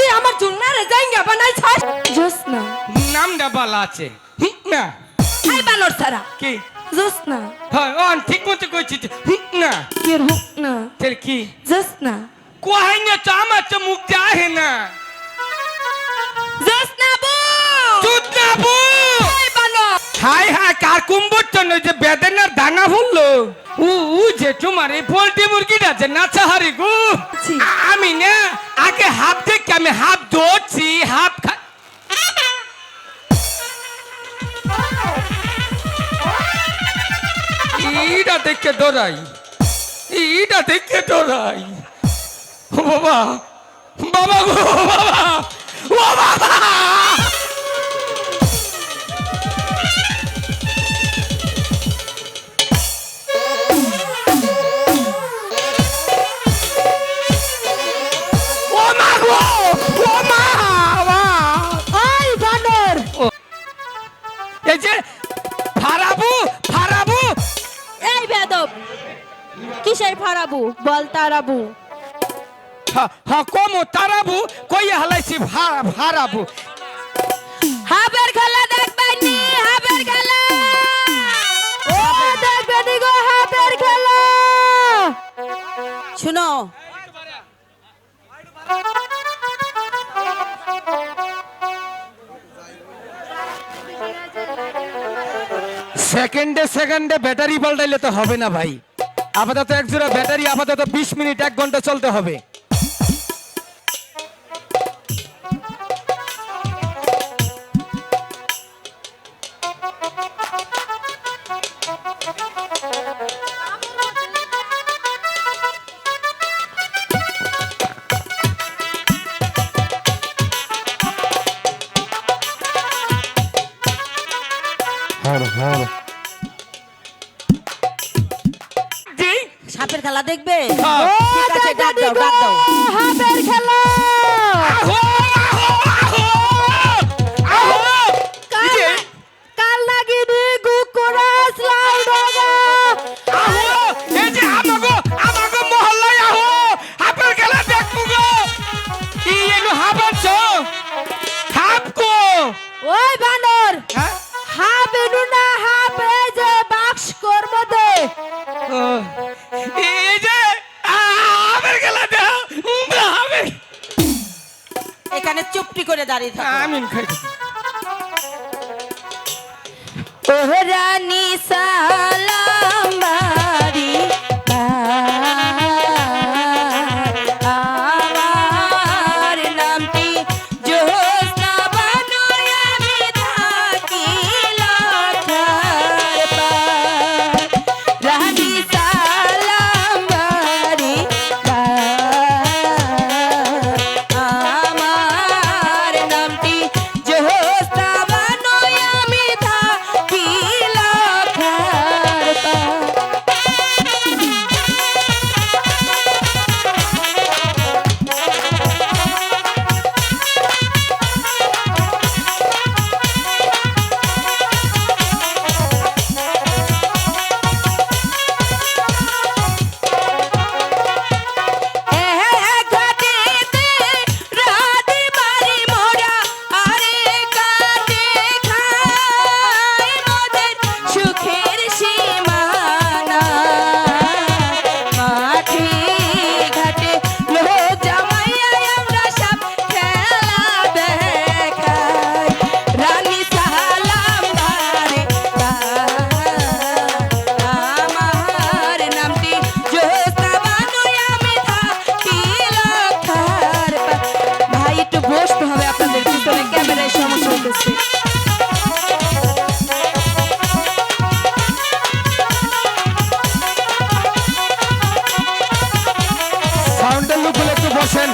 তুই আমার জুন্নারে জাইঙ্গা বানাইছস জোসনা। নামটা বলা আছে। হুঁ, না আই বানর সারা। কি? জোসনা। হ্যাঁ ও ঠিক মতো কইছি তো, না কি হুক না তেল কি? জোসনা। কোহাই তো আমার তো মুখ আহে না। জোসনা বউ! জোসনা না বু আই বানর হাই হাই কার কুম্বর জন্য যে বেদনার দানা ভরলো উ উ যে তোমার এই পোল্ট্রি মুরগিটা যে নাচা হারি গো। আমি না আগে হাফ দেখে আমি হাফ দৌড়ছি হাফ খা ইটা দেখে দৌড়াই ইটা দেখে দৌড়াই বাবা বাবা গো বাবা ও বাবা। কিসের ফারাবু? বল তারাবু। হ কম তারাবু কই হালাইছি ফারাবু হাবের খেলা দেখবাই নি? হাবের খেলা। ও দেখবে নি গো হাবের খেলা। শুনো। সেকেন্ডে সেকেন্ডে ব্যাটারি পাল্টাইলে তো হবে না ভাই। আপাতত এক জোড়া ব্যাটারি আপাতত বিশ মিনিট এক ঘণ্টা চলতে হবে। বসেন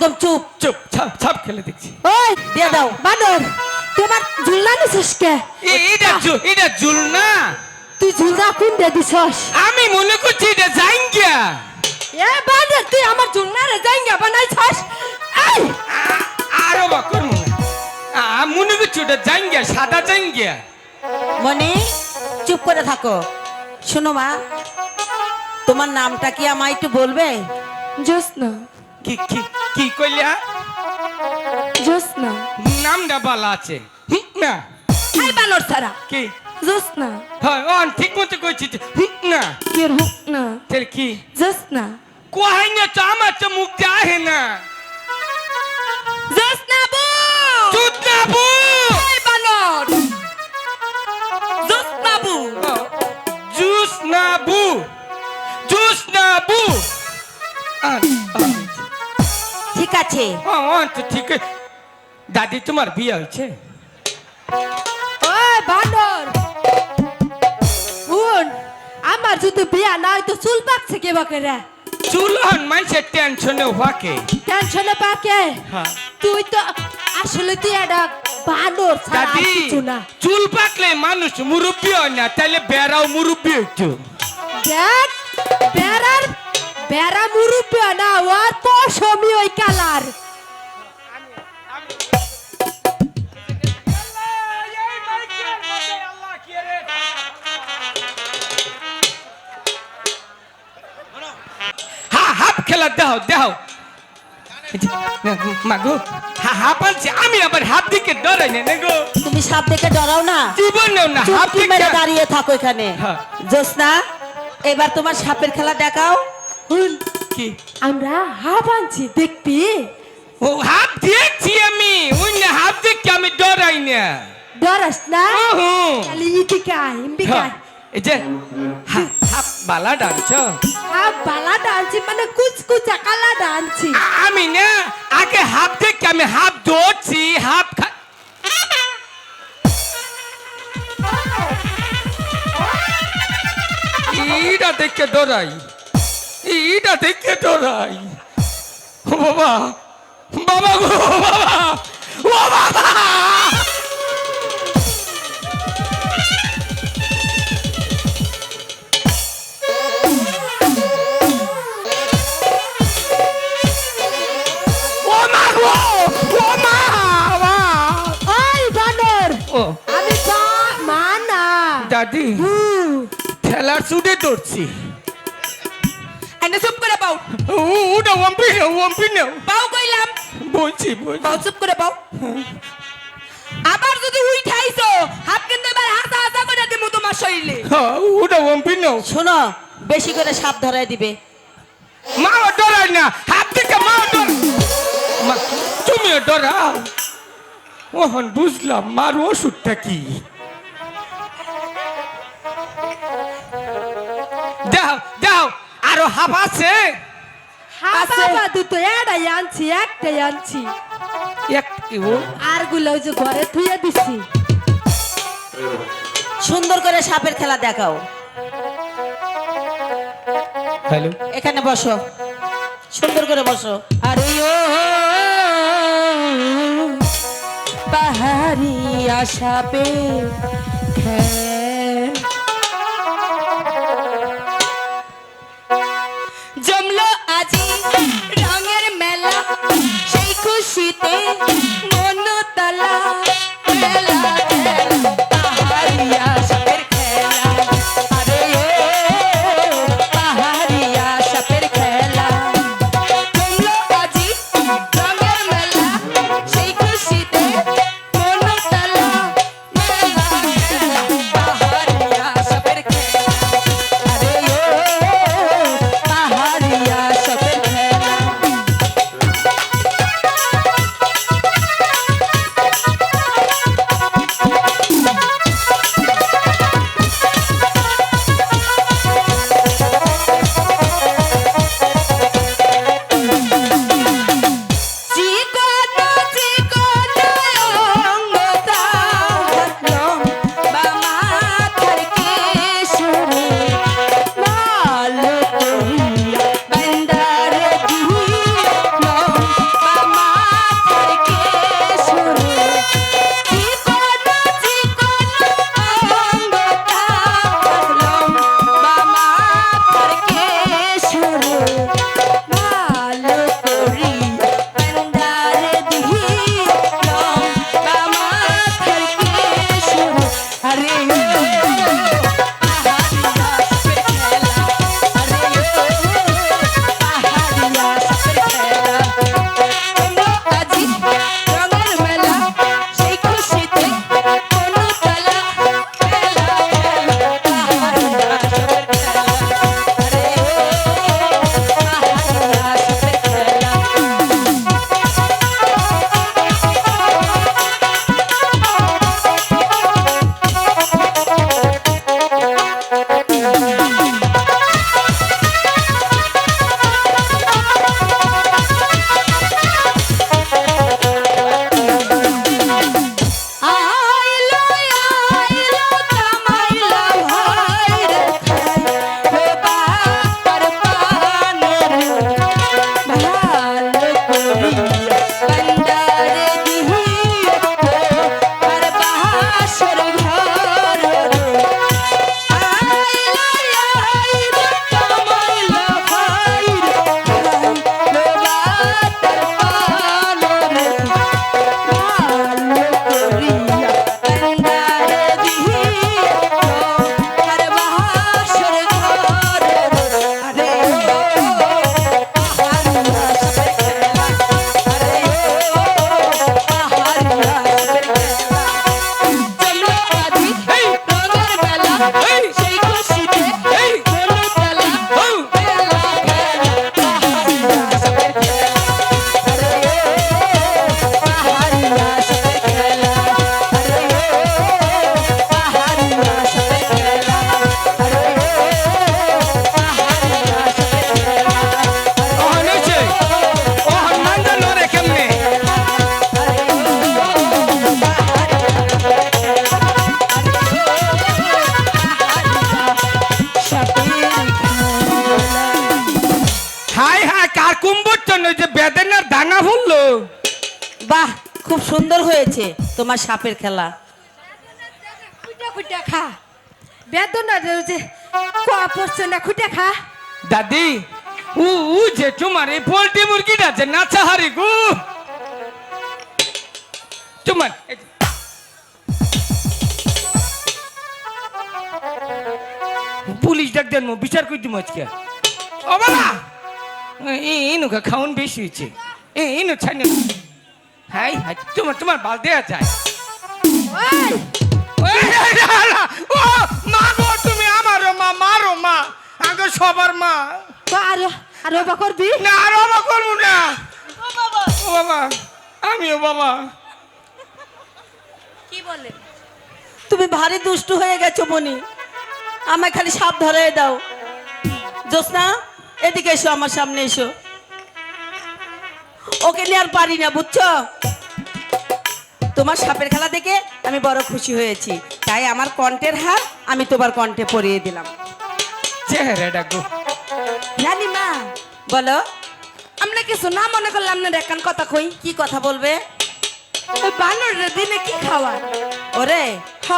একদম চুপ। চুপ ছাপ ছাপ খেলে দেখছি। ওই দিয়ে দাও। বানর তোমার ঝুলনা নিছিস কে? এ- এটা এটা জুল না তুই ঝুলনা কোন দে দিছস? আমি মনে করছি এটা জাইঙ্গিয়া এ বানর তুই আমার ঝুলনা রে জাইঙ্গা বানাইছস? এই! আরও বা করব না আ, মনে করছি ওটা জাইঙ্গিয়া সাদা জাইঙ্গিয়া মনি চুপ করে থাকো। শোনো মা তোমার নামটা কি আমায় একটু বলবে? জোসনা কি কি কি কইলা? জোসনা নামটা বলা আছে। না এই বানর সারা। কি? জোসনা হয় অন ঠিক মতো কইছি যে, হুঁ, না কি হুক না তাহলে কি? জোসনা কোহাই না তো আমার তো মুখ আহে না। জোসনা বু চুত না বু এই বানর! জোসনা বু জুস না বু জুস না বু আন, আছে। তো ঠিক আছে। দাদি তোমার বিয়ে হয়েছে? ওই বানর! উন আমার যদি বিয়া না হয় তো চুল পাকছে কে বাকেরা চুলহন মানুষের টেনশনে হওয়াকে টেনশনে পাকে? হ্যাঁ। তুই তো আসলে তুই একটা বানর দাদি চুল পাকলে মানুষ মুরব্বী হয় না তাইলে বেড়াও মুরব্বী হইতো দেখ বেড়া মুরুব্বি না ওর পশমি ওই কালার। হা হাফ খেলা দাও দাও মাগো হা হাফ আনছি। আমি আবার হাফ দিকে ডরাই না গো। তুমি সাপ দেখে ডরাও না? না দিকে দাঁড়িয়ে থাকো এখানে। হ্যাঁ। জোসনা এবার তোমার সাপের খেলা দেখাও। হুন কি? আমরা হাফ আনছি দেখবি? ও হাফ দেখছি আমি। ওই না হাফ দেখছি আমি ডরাই না। ডরাস না? ওহো। খালি ইটিকাই ইম্বিকাই এই যে হাফ বালা ডানছ হাফ বালা ডানছি মানে কুচকুচা কালা ডানছি আমি না আগে হাফ দেখছি আমি হাফ দৌড়ছি হাফ খা ইটা দেখে ডরাই। ইটা দেখে ডরাই ও বাবা বাবা গো বাবা ও বাবা। দাদি ঠেলার সুদে দৌড়ছি এনে চুপ করে পাও ও- ওটা ওয়াম্পি না ওয়াম্পি না পাও কইলাম বলছি পাও চুপ করে পাও আবার যদি উইঠাইছো হাত কিন্তু এবার হাসা হাসা করে দিমু তোমার শরীরে ওটা ওয়াম্পি না শোনো বেশি করে সাপ ধরাই দিবে। মা ডরাই না হাত থেকে মা ডর মা তুমিও ডরাও ওহন বুঝলাম মার ওষুধটা কি? আরও হাফ আছে। আছে। বাবা দুটো এটাই আনছি একটাই আনছি। এক ও আরগুলো যে ঘরে থুয়ে দিছি। সুন্দর করে সাপের খেলা দেখাও। হ্যালো এখানে বসো। সুন্দর করে বসো। আরে ও পাহাড়ি আশাপে খেল Hey. খুব সুন্দর হয়েছে তোমার সাপের খেলা। খুঁটে খুঁটে খা। বেদনা যে কোয়া পড়ছে না খুঁটে খা। দাদি উ উ যে তোমার এই পোল্ট্রি মুরগিটা যে নাচা হারি গু। তোমার পুলিশ ডাক দেন মো, বিচার কই দিম আজকে। ও বাবা! ইনুকা খাউন বেশি হয়েছে। ইনু ছাইনে। হাই হাই তোমার তোমার বাল দেয়া যায় ও মা গো তুমি আমারও মা মারো মা। আগে সবার মা। আর আর ওবা করবি? না আর বাবা করব না। ও বাবা। আমিও বাবা। কি বলে? তুমি ভারী দুষ্টু হয়ে গেছো বনি। আমায় খালি সাপ ধরে দাও। জোসনা এদিকে এসো আমার সামনে এসো। ওকে নিয়ে আর পারি না বুঝছ? তোমার সাপের খেলা দেখে আমি বড় খুশি হয়েছি। তাই আমার কণ্ঠের হার আমি তোমার কণ্ঠে পরিয়ে দিলাম। বলো। আমরা কিছু না মনে করলাম না দেখান কথা কই কি কথা বলবে? বানর দিনে কি খাওয়ায় ওরে হ।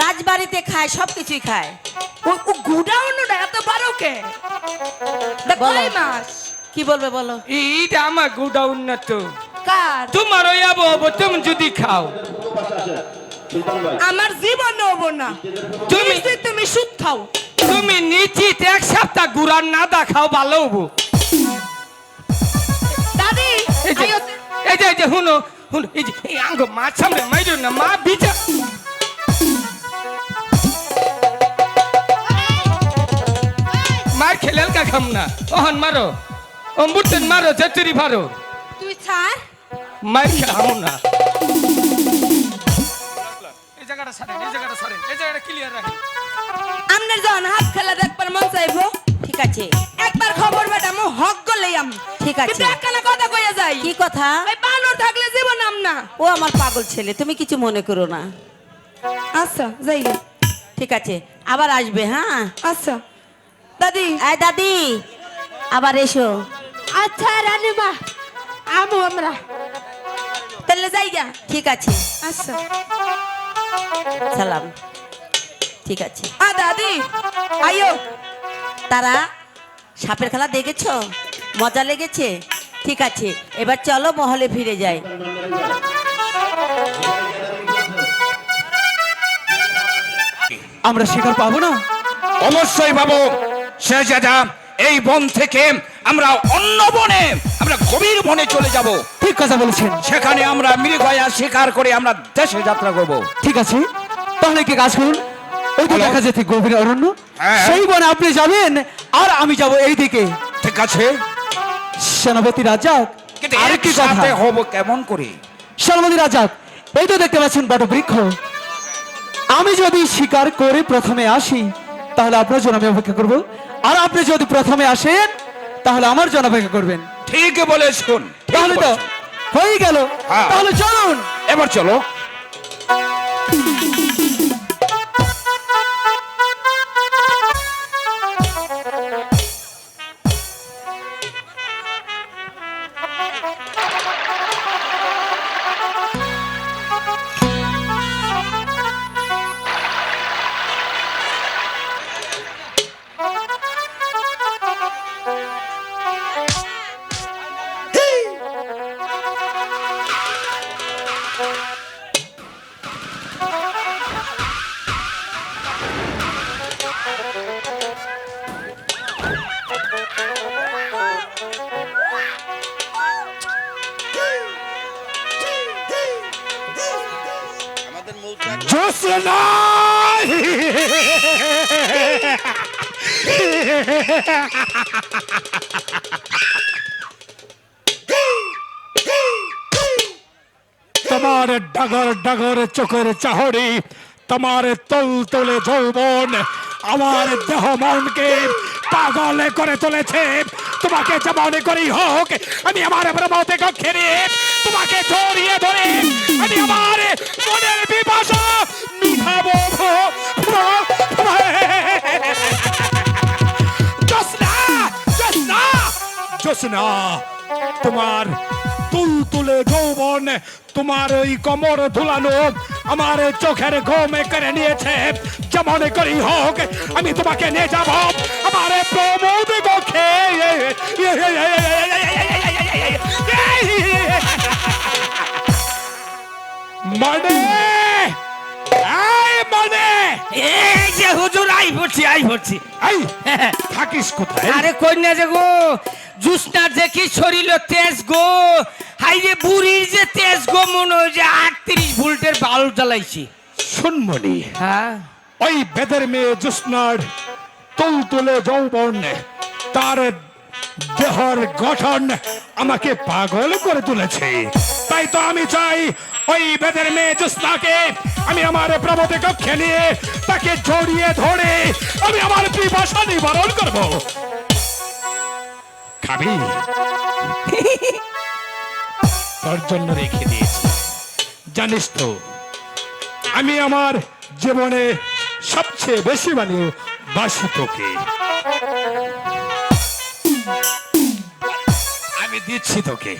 রাজবাড়িতে খায় সব কিছুই খায়। ও ও গুডাউনটা এত বড় কে। কয় মাস? কি বলবে বলো? এইটা আমার গোডাউন না তো। কার? তোমার ওই আবো খাও। আমার জীবন হব না। তুমি- তুমি সুদ খাও। তুমি নিশ্চিত এক সপ্তাহ গুড়ার না দেখাও ভালো হব। দাদি এই যে এই যে হুনো হুনো এই যে এই আঙ্গ মাছ সামনে মাইরো না মা বিচার মার খেলেল কা খাম না। ওহন মারো অম্বুতেন মারো চতুরি ভারো তুই ছাড়। মার খাও না। জায়গাটা সারেন এই জায়গাটা সারেন এই জায়গাটা ক্লিয়ার রাখেন। আমনের যখন হাত খেলা দেখবার মন চাইব? ঠিক আছে। একবার খবর বেটা মু হক গলেই আম। ঠিক আছে। কিন্তু একখানা কথা কইয়া যাই। কি কথা? ওই বানর থাকলে জীবন আম না। ও আমার পাগল ছেলে তুমি কিছু মনে করো না। আচ্ছা যাই ঠিক আছে আবার আসবে হ্যাঁ? আচ্ছা। দাদি। এই দাদি আবার এসো। আচ্ছা রানী মা আমু আমরা। তাহলে যাই ঠিক আছে। আচ্ছা। সালাম। ঠিক আছে। আ দাদি আইও তারা সাপের খেলা দেখেছ? মজা লেগেছে? ঠিক আছে এবার চলো মহলে ফিরে যাই। আমরা শিকার পাবো না? অবশ্যই বাবু শেহজাদা এই বন থেকে আমরা অন্য বনে আমরা গভীর বনে চলে যাব। ঠিক কথা বলেছেন। সেখানে আমরা মৃগয়া শিকার করে আমরা দেশে যাত্রা করব। ঠিক আছে। তাহলে কি কাজ করুন? দেখা যেতে গভীর অরণ্য। হ্যাঁ। সেই বনে আপনি যাবেন আর আমি যাব এই দিকে ঠিক আছে। সেনাপতি রাজাক কিন্তু আরেকটি কথা? হব কেমন করে? সেনাপতি রাজাক এই তো দেখতে পাচ্ছেন বটবৃক্ষ। আমি যদি শিকার করে প্রথমে আসি তাহলে আপনার জন্য আমি অপেক্ষা করব। আর আপনি যদি প্রথমে আসেন তাহলে আমার জন্য অপেক্ষা করবেন। ঠিক বলে শুন তাহলে তো হয়ে গেল। হ্যাঁ। তাহলে চলুন। এবার চলো। ডাগর ডাগর চোখের চাহরি তোমার তল তলে যৌবন, আমার দেহ মনকে পাগলে করে তুলেছে। তোমাকে যেমন করেই হোক, আমি আমার প্রমতে কক্ষে তোমাকে জড়িয়ে ধরে, আমি আমার মনের বিপাশা মিঠাবো জোসনা তোমার তুল তুলে যৌবন তোমার ওই কমর ধুলানো আমার চোখের ঘুমে করে নিয়েছে। যেমন করি হোক আমি তোমাকে নিয়ে যাব। আমার প্রমোদ কক্ষে মানে। এই মানে। এই যে হুজুর আই পড়ছি আই পড়ছি। এই থাকিস কোথায়? আরে কন্যা যে গো জুসনা দেখি শরীর তেজ গো। হাই রে বুড়ির যে তেজ গো মনে হয় যে আটত্রিশ ভোল্টের বাল্ব জ্বালাইছি। শুনমনি হ্যাঁ? ওই বেদের মেয়ে জুসনার তুল তুলে যৌবন তার দেহর গঠন আমাকে পাগল করে তুলেছে। তাই তো আমি চাই ওই বেদের মেয়ে জুসনাকে আমি আমার প্রমোদে কক্ষে নিয়ে তাকে জড়িয়ে ধরে আমি আমার পিপাসা নিবারণ করব। খাবি? তোর জন্য রেখে দিয়েছি। জানিস তো, আমি আমার জীবনে সবচেয়ে বেশি মানে বাসি তোকে। আমি দিচ্ছি তোকে।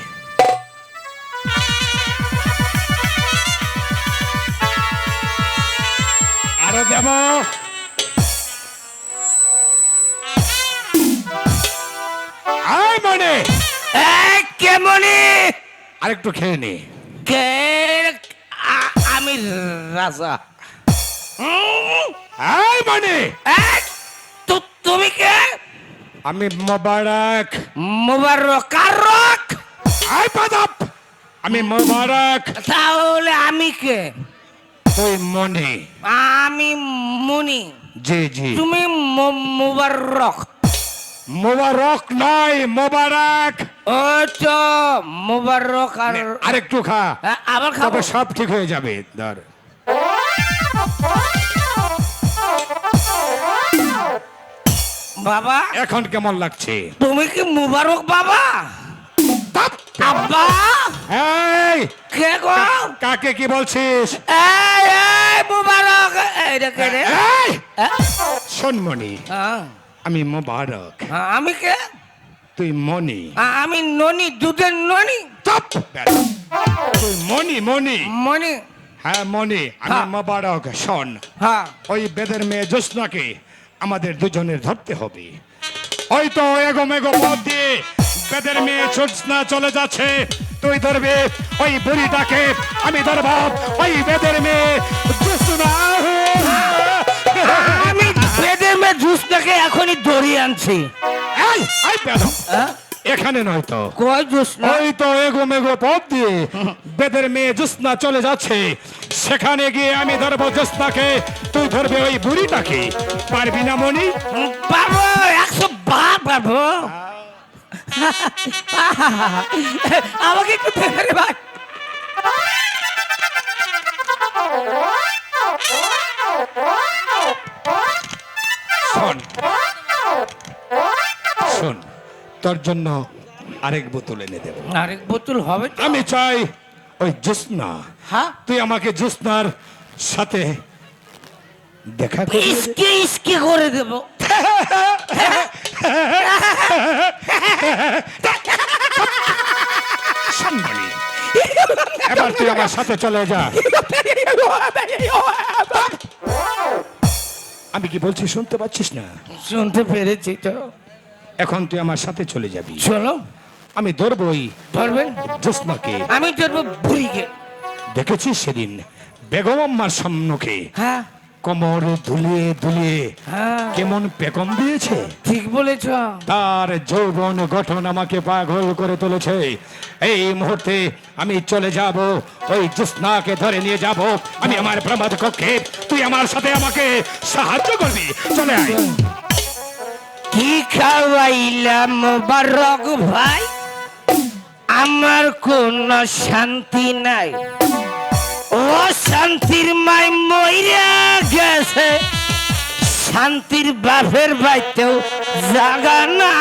আরও দেব মনে এই কেমনি? আরেকটু খেয়ে নে। কে আমি রাজা। মনে? এই, তু- তুমি কে? আমি মোবারক। মোবারক পাদাপ আমি মোবারক। তাহলে আমি কে? তুই মনে। আমি মুনি। জি জি। তুমি মোবারক। মোবারক নয় মোবারক। ও তো মোবারক আর আরেকটু খা। আ- আবার খাব। সব ঠিক হয়ে যাবে ধর। বাবা এখন কেমন লাগছে? তুমি কি মুবারক বাবা? আব্বা! এই কে গো? কাকে কি বলছিস? এই এই মুবারক! এইটা কে রে? এই হ্যাঁ? শোনমণি হ্যাঁ, আমি মোবারক। আমি কে? তুই মনি আমি ননি দুধের ননি। চুপ! তুই মনি মনি মনি হ্যাঁ মনি আমি হ্যাঁ। মোবারক শোন। হ্যাঁ। ওই বেদের মেয়ে জ্যোৎস্নাকে আমাদের দুজনের ধরতে হবে। ওই তো এগো মেগো পথ দিয়ে বেদের মেয়ে জ্যোৎস্না চলে যাচ্ছে। তুই ধরবে ওই বুড়িটাকে আমি ধরব ওই বেদের মেয়ে জ্যোৎস্না। জুসটাকে এখনই দড়ি আনছি। এই, এই বেদম। হ্যাঁ? এখানে নয় তো। কয় জুস ওই তো এগো মেগো পথ দিয়ে বেদের মেয়ে জ্যোৎস্না চলে যাচ্ছে। সেখানে গিয়ে আমি ধরবো জ্যোৎস্নাকে তুই ধরবে ওই বুড়িটাকে। পারবি না মনি? পারব একশো বার পারব আমাকে একটু ভাই। তোর জন্য আরেক বোতল এনে দেব। আরেক বোতল হবে আমি চাই ওই জ্যোৎস্না। হ্যাঁ? তুই আমাকে জ্যোৎস্নার সাথে দেখা করবি ইসকে ইসকে করে দেবো। সম্মানী এবার তুই আমার সাথে চলে যা। আমি কি বলছি শুনতে পাচ্ছিস না? শুনতে পেরেছি তো। এখন তুই আমার সাথে চলে যাবি। চলো। আমি ধরবই। ধরবেন জ্যোৎস্নাকে। আমি ধরবো বুড়িকে। দেখেছিস সেদিন? বেগম আম্মার সম্মুখে হ্যাঁ। কোমর দুলিয়ে দুলিয়ে হ্যাঁ। কেমন পেকম দিয়েছে? ঠিক বলেছ। তার যৌবন গঠন আমাকে পাগল করে তুলেছে। এই মুহূর্তে আমি চলে যাব। ওই জ্যোৎস্নাকে ধরে নিয়ে যাব। আমি আমার প্রমাদ কক্ষে। তুই আমার সাথে আমাকে সাহায্য করবি। চলে আয়। কি খাওয়াইলাম মোবারক ভাই? আমার কোনো শান্তি নাই। ও শান্তির মাই মইরা গেছে। শান্তির বাপের বাইতেও জাগা না